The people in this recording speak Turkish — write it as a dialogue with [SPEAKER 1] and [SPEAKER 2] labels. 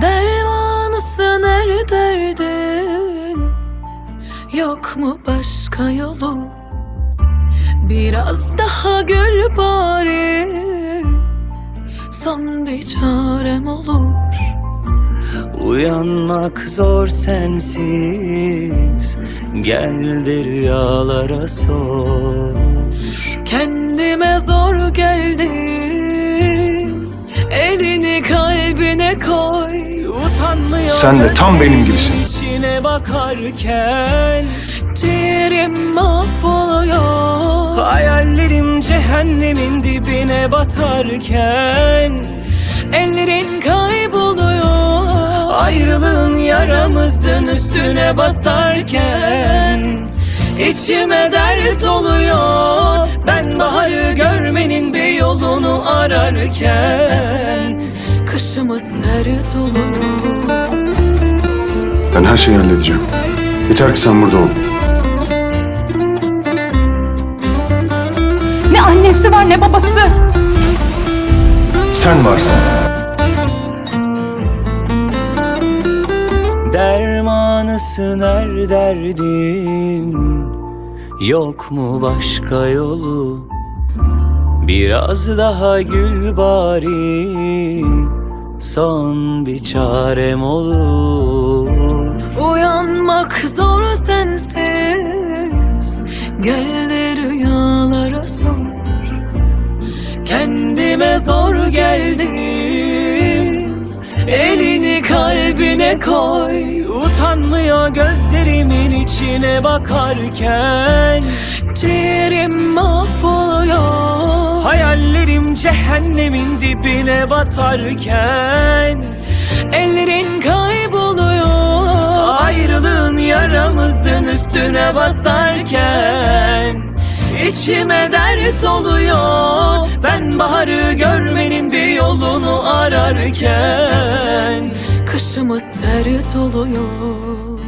[SPEAKER 1] Dermanısın her derdin. Yok mu başka yolu? Biraz daha gül bari. Son bir çarem olur.
[SPEAKER 2] Uyanmak zor sensiz. Gel de rüyalara sor
[SPEAKER 1] koy
[SPEAKER 2] Utanmıyor
[SPEAKER 3] Sen de tam benim gibisin.
[SPEAKER 2] İçine bakarken
[SPEAKER 1] Ciğerim mahvoluyor.
[SPEAKER 2] Hayallerim cehennemin dibine batarken
[SPEAKER 1] Ellerin kayboluyor.
[SPEAKER 2] Ayrılığın yaramızın üstüne basarken içime dert oluyor. Ben baharı görmenin bir yolunu ararken
[SPEAKER 1] Kışımız sert oluyor
[SPEAKER 3] Ben her şeyi halledeceğim. Yeter ki sen burada ol.
[SPEAKER 4] Ne annesi var ne babası.
[SPEAKER 3] Sen varsın.
[SPEAKER 2] Dermanısın her derdin Yok mu başka yolu Biraz daha gül bari Son bir çarem olur.
[SPEAKER 1] Uyanmak zor sensiz. Gel de rüyalara sor. Kendime zor geldim Elini kalbine koy.
[SPEAKER 2] Utanmıyor gözlerimin içine bakarken.
[SPEAKER 1] Ciğerim mahvoluyor
[SPEAKER 2] Hayallerim cehennemin dibine batarken
[SPEAKER 1] Ellerin kayboluyor
[SPEAKER 2] Ayrılığın yaramızın üstüne basarken içime dert oluyor Ben baharı görmenin bir yolunu ararken
[SPEAKER 1] Kışımız sert oluyor